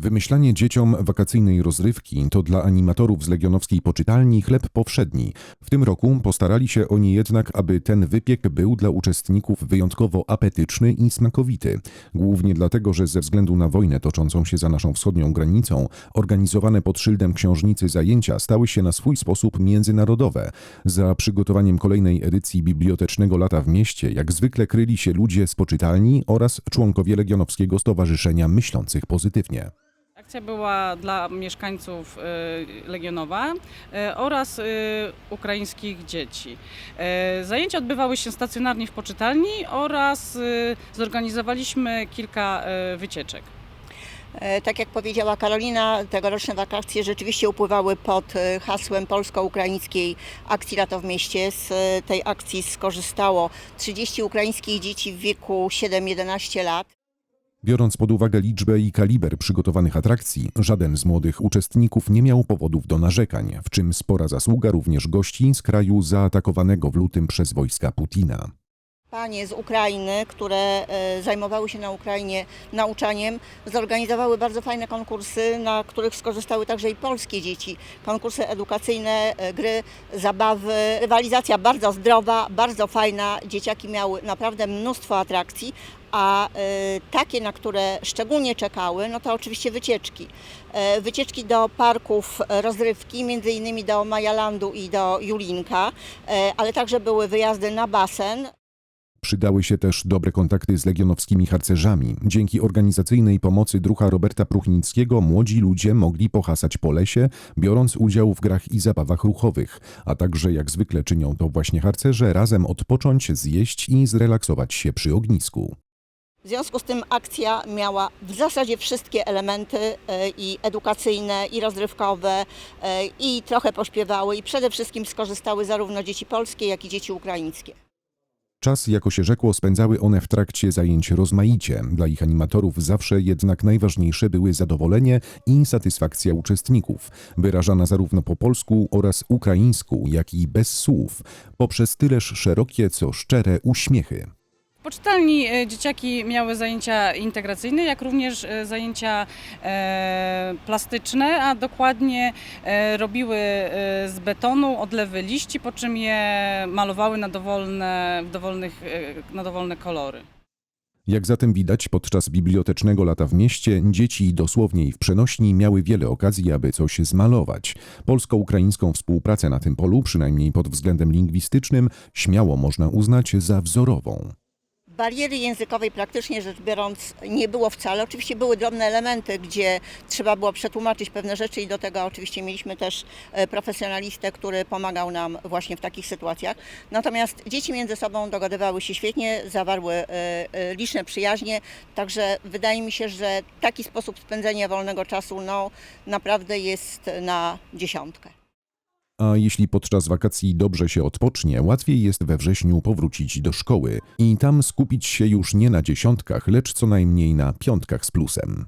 Wymyślanie dzieciom wakacyjnej rozrywki to dla animatorów z legionowskiej poczytalni chleb powszedni. W tym roku postarali się oni jednak, aby ten wypiek był dla uczestników wyjątkowo apetyczny i smakowity. Głównie dlatego, że ze względu na wojnę toczącą się za naszą wschodnią granicą, organizowane pod szyldem książnicy zajęcia stały się na swój sposób międzynarodowe. Za przygotowaniem kolejnej edycji Bibliotecznego Lata w Mieście, jak zwykle kryli się ludzie z poczytalni oraz członkowie Legionowskiego Stowarzyszenia Myślących Pozytywnie. Akcja była dla mieszkańców y, Legionowa y, oraz y, ukraińskich dzieci. Zajęcia odbywały się stacjonarnie w poczytalni oraz zorganizowaliśmy kilka wycieczek. E, Tak jak powiedziała Karolina, tegoroczne wakacje rzeczywiście upływały pod e, hasłem polsko-ukraińskiej akcji Lato w mieście. Z e, tej akcji skorzystało 30 ukraińskich dzieci w wieku 7-11 lat. Biorąc pod uwagę liczbę i kaliber przygotowanych atrakcji, żaden z młodych uczestników nie miał powodów do narzekań, w czym spora zasługa również gości z kraju zaatakowanego w lutym przez wojska Putina. Panie z Ukrainy, które e, zajmowały się na Ukrainie nauczaniem, zorganizowały bardzo fajne konkursy, na których skorzystały także i polskie dzieci. Konkursy edukacyjne, e, gry, zabawy, rywalizacja bardzo zdrowa, bardzo fajna. Dzieciaki miały naprawdę mnóstwo atrakcji, a e, takie, na które szczególnie czekały, no to oczywiście wycieczki. Wycieczki do parków rozrywki, między innymi do Majalandu i do Julinka, ale także były wyjazdy na basen. Przydały się też dobre kontakty z legionowskimi harcerzami. Dzięki organizacyjnej pomocy drucha Roberta Pruchnickiego młodzi ludzie mogli pohasać po lesie, biorąc udział w grach i zabawach ruchowych, a także jak zwykle czynią to właśnie harcerze, razem odpocząć, zjeść i zrelaksować się przy ognisku. W związku z tym akcja miała w zasadzie wszystkie elementy e, i edukacyjne, i rozrywkowe, e, i trochę pośpiewały, i przede wszystkim skorzystały zarówno dzieci polskie, jak i dzieci ukraińskie. Czas, jako się rzekło, spędzały one w trakcie zajęć rozmaicie. Dla ich animatorów zawsze jednak najważniejsze były zadowolenie i satysfakcja uczestników, wyrażana zarówno po polsku oraz ukraińsku, jak i bez słów, poprzez tyleż szerokie, co szczere uśmiechy. Poczytalni e, dzieciaki miały zajęcia integracyjne, jak również e, zajęcia e, plastyczne, a dokładnie robiły z betonu odlewy liści, po czym je malowały na dowolne, dowolnych, na dowolne kolory. Jak zatem widać, podczas bibliotecznego lata w mieście dzieci dosłownie i w przenośni miały wiele okazji, aby coś zmalować. Polsko-ukraińską współpracę na tym polu, przynajmniej pod względem lingwistycznym, śmiało można uznać za wzorową. Bariery językowej praktycznie rzecz biorąc nie było wcale. Oczywiście były drobne elementy, gdzie trzeba było przetłumaczyć pewne rzeczy i do tego oczywiście mieliśmy też e, profesjonalistę, który pomagał nam właśnie w takich sytuacjach. Natomiast dzieci między sobą dogadywały się świetnie, zawarły e, e, liczne przyjaźnie, także wydaje mi się, że taki sposób spędzenia wolnego czasu no, naprawdę jest na dziesiątkę. A jeśli podczas wakacji dobrze się odpocznie, łatwiej jest we wrześniu powrócić do szkoły i tam skupić się już nie na dziesiątkach, lecz co najmniej na piątkach z plusem.